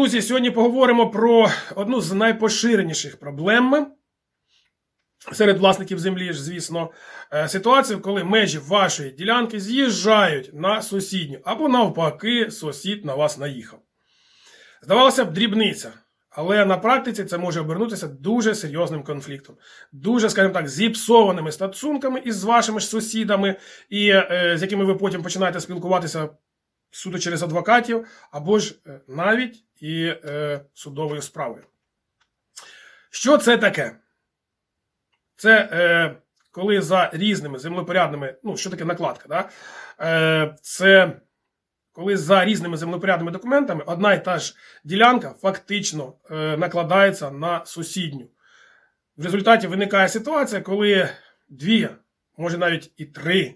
Друзі, сьогодні поговоримо про одну з найпоширеніших проблем серед власників землі, звісно, Е, ситуацію, коли межі вашої ділянки з'їжджають на сусідню, або навпаки, сусід на вас наїхав. Здавалося б, дрібниця. Але на практиці це може обернутися дуже серйозним конфліктом, дуже, скажімо так, зіпсованими стосунками із вашими ж сусідами, і е, з якими ви потім починаєте спілкуватися суто через адвокатів, або ж е, навіть і е, судовою справою. Що це таке? Це е, коли за різними землепорядними, ну, що таке накладка? Да? Е, це коли за різними землепорядними документами одна і та ж ділянка фактично е, накладається на сусідню. В результаті виникає ситуація, коли дві, може навіть і три